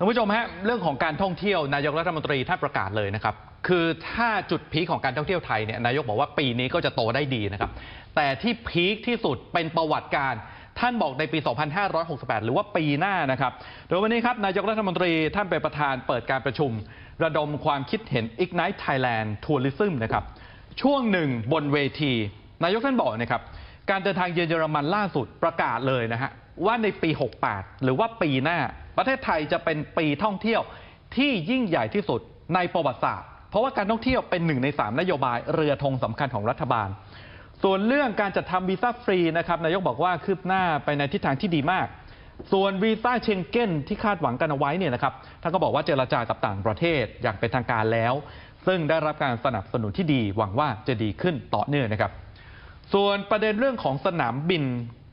ท่านผู้ชมฮะเรื่องของการท่องเที่ยวนายกรัฐมนตรีท่านประกาศเลยนะครับ คือถ้าจุดพีคของการท่องเที่ยวไทยเนี่ยนายกบอกว่าปีนี้ก็จะโตได้ดีนะครับ แต่ที่พีคที่สุดเป็นประวัติการท่านบอกในปี 2568 หรือว่าปีหน้านะครับ โดยวันนี้ครับนายกรัฐมนตรีท่านเป็นประธานเปิดการประชุม ระดมความคิดเห็น Ignite Thailand Tourism นะครับช่วงหนึ่งบนเวที นายกท่านบอกนะครับการเดินทางเยือนเยอรมันล่าสุดประกาศเลยนะฮะว่าในปี 68 หรือว่าปีหน้า ประเทศไทยจะเป็นปีท่องเที่ยวที่ยิ่งใหญ่ที่สุดในประวัติศาสตร์ เพราะว่าการท่องเที่ยวเป็นหนึ่งในสามนโยบายเรือธงสำคัญของรัฐบาล ส่วนเรื่องการจัดทำวีซ่าฟรีนะครับนายกบอกว่าคืบหน้าไปในทิศทางที่ดีมาก ส่วนวีซ่าเชงเก้นที่คาดหวังกันเอาไว้เนี่ยนะครับท่านก็บอกว่าเจรจากับต่างประเทศอย่างเป็นทางการแล้ว ซึ่งได้รับการสนับสนุนที่ดีหวังว่าจะดีขึ้นต่อเนื่องนะครับ ส่วนประเด็นเรื่องของสนามบิน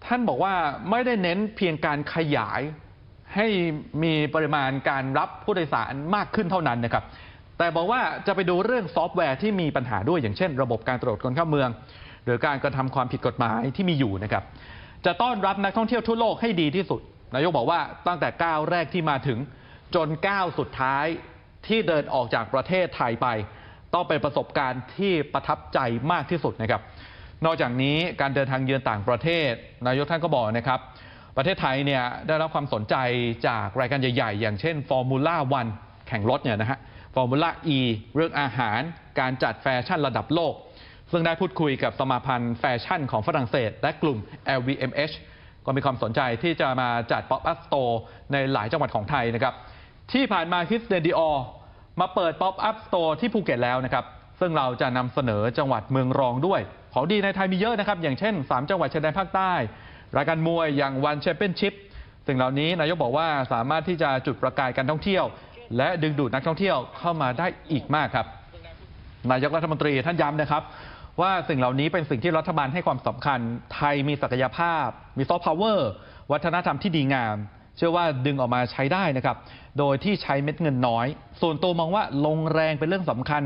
ท่านบอกว่าไม่ได้เน้นเพียงการขยาย ให้มีปริมาณการรับผู้โดยสารมากขึ้นเท่านั้นนะครับ แต่บอกว่าจะไปดูเรื่องซอฟต์แวร์ที่มีปัญหาด้วยอย่างเช่น ระบบการตรวจคนเข้าเมือง หรือการกระทำความผิดกฎหมายที่มีอยู่นะครับ จะต้อนรับนักท่องเที่ยวทั่วโลกให้ดีที่สุดนายกบอกว่าตั้งแต่ก้าวแรกที่มาถึงจนก้าวสุดท้ายที่เดินออกจากประเทศไทยไป ต้องเป็นประสบการณ์ที่ประทับใจมากที่สุดนะครับ นอกจากนี้การเดินทางเยือนต่างประเทศ นายกท่านก็บอกนะครับ ประเทศไทยเนี่ยได้รับความสนใจจากรายการใหญ่ ๆ อย่างเช่นฟอร์มูล่าวันแข่งรถเนี่ยนะฮะฟอร์มูล่าอีเรื่องอาหาร การจัดแฟชั่นระดับโลก ซึ่งได้พูดคุยกับสมาพันธ์แฟชั่นของฝรั่งเศส และกลุ่ม LVMH ก็มีความสนใจที่จะมาจัด Pop Up Store ในหลายจังหวัดของไทยนะครับ ที่ผ่านมาคริสเดนดิออมาเปิด Pop Up Store ที่ภูเก็ตแล้วนะครับ ซึ่งเราจะนำเสนอจังหวัดเมืองรองด้วย ของดีในไทยมีเยอะนะครับ อย่างเช่น 3 จังหวัดชายแดนภาคใต้ รายการมวยอย่างวันแชมเปี้ยนชิพสิ่งเหล่านี้นายกบอกว่าสามารถที่จะจุดประกายการท่องเที่ยว และดึงดูดนักท่องเที่ยวเข้ามาได้อีกมากครับนายกรัฐมนตรีท่านย้ำนะครับ ว่าสิ่งเหล่านี้เป็นสิ่งที่รัฐบาลให้ความสำคัญ ไทยมีศักยภาพ มีซอฟต์พาวเวอร์วัฒนธรรมที่ดีงาม เชื่อว่าดึงออกมาใช้ได้นะครับ โดยที่ใช้เม็ดเงินน้อย ส่วนตัวมองว่าลงแรงเป็นเรื่องสำคัญ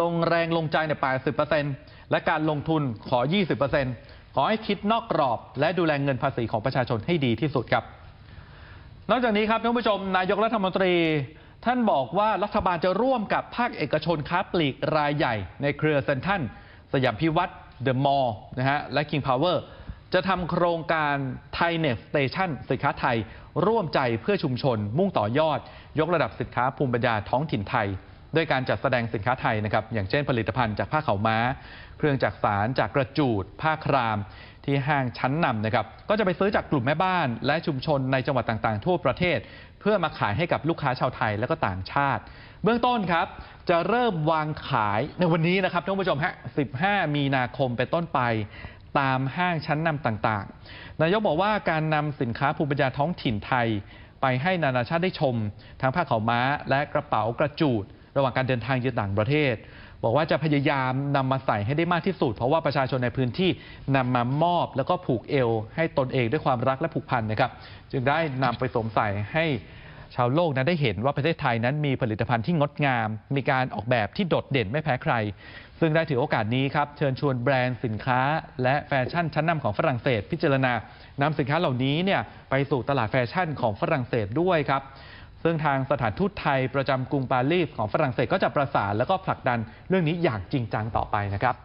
ลงแรงลงใจใน80%และการลงทุนขอ 20% ขอให้คิดนอกกรอบ และดูแลเงินภาษีของประชาชนให้ดีที่สุดครับ นอกจากนี้ครับท่านผู้ชม นายกรัฐมนตรี ท่านบอกว่ารัฐบาลจะร่วมกับภาคเอกชนค้าปลีกรายใหญ่ ในเครือเซนทรัลสยามพิวัตรเดอะมอลล์นะฮะและ King Power จะทำโครงการไทยเน็ตสเตชันสินค้าไทย ร่วมใจเพื่อชุมชน มุ่งต่อยอด ยกระดับสินค้าภูมิปัญญาท้องถิ่นไทย ด้วยการจัดแสดงสินค้าไทยนะครับอย่างเช่นผลิตภัณฑ์จากผ้าขาวม้า เครื่องจักสารจากกระจูด ผ้าคราม ที่ห้างชั้นนำนะครับก็จะไปซื้อจากกลุ่มแม่บ้าน และชุมชนในจังหวัดต่างๆ ทั่วประเทศ เพื่อมาขายให้กับลูกค้าชาวไทยและก็ต่างชาติ เบื้องต้นครับจะเริ่มวางขายในวันนี้นะครับท่านผู้ชมฮะ 15 มีนาคมเป็นต้นไปตามห้างชั้นนำต่างๆ นายกบอกว่าการนำสินค้าภูมิปัญญาท้องถิ่นไทย ไปให้นานาชาติได้ชม ทั้งผ้าขาวม้าและกระเป๋ากระจูด ระหว่างการเดินทางเยือนต่างประเทศ บอกว่าจะพยายามนำมาใส่ให้ได้มากที่สุด เพราะว่าประชาชนในพื้นที่นำมามอบแล้วก็ผูกเอว ให้ตนเองด้วยความรักและผูกพันนะครับ จึงได้นำไปสวมใส่ให้ชาวโลกนั้นได้เห็นว่าประเทศไทยนั้นมีผลิตภัณฑ์ที่งดงาม มีการออกแบบที่โดดเด่นไม่แพ้ใคร ซึ่งได้ถือโอกาสนี้ครับ เชิญชวนแบรนด์สินค้า และแฟชั่นชั้นนำของฝรั่งเศส พิจารณานำสินค้าเหล่านี้เนี่ยไปสู่ตลาดแฟชั่นของฝรั่งเศสด้วยครับ ซึ่งทางสถานทูตไทยประจำกรุงปารีสของฝรั่งเศสก็จะประสานแล้วก็ผลักดันเรื่องนี้อย่างจริงจังต่อไปนะครับ